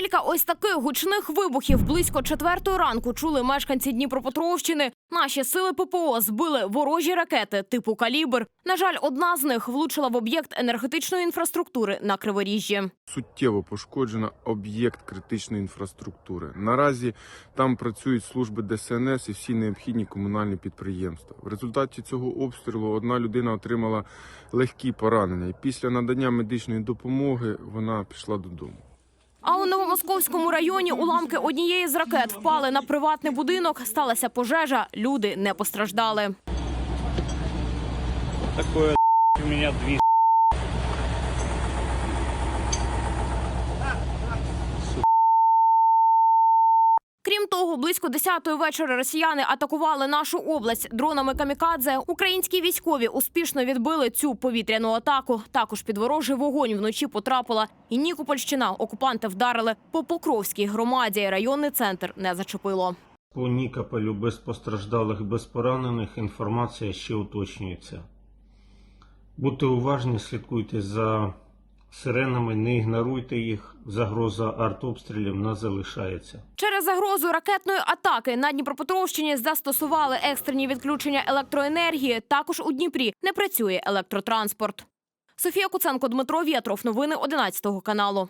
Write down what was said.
Кілька ось таких гучних вибухів близько четвертої ранку чули мешканці Дніпропетровщини. Наші сили ППО збили ворожі ракети типу калібр. На жаль, одна з них влучила в об'єкт енергетичної інфраструктури на Криворіжжі. суттєво пошкоджено об'єкт критичної інфраструктури. Наразі там працюють служби ДСНС і всі необхідні комунальні підприємства. В результаті цього обстрілу одна людина отримала легкі поранення, і після надання медичної допомоги вона пішла додому. А у Новомосковському районі уламки однієї з ракет впали на приватний будинок. Сталася пожежа. Люди не постраждали. такое у мене две Крім того, близько 10-ї вечора росіяни атакували нашу область дронами камікадзе. Українські військові успішно відбили цю повітряну атаку. Також під ворожий вогонь вночі потрапила і Нікопольщина. Окупанти вдарили по Покровській громаді. Районний центр не зачепило. По Нікополю без постраждалих, без поранених інформація ще уточнюється. Будьте уважні, слідкуйте за сиренами, не ігноруйте їх. Загроза артобстрілів не залишається. Через загрозу ракетної атаки на Дніпропетровщині застосували екстрені відключення електроенергії. Також у Дніпрі не працює електротранспорт. Софія Куценко, Дмитро Вєтров. Новини 11 каналу.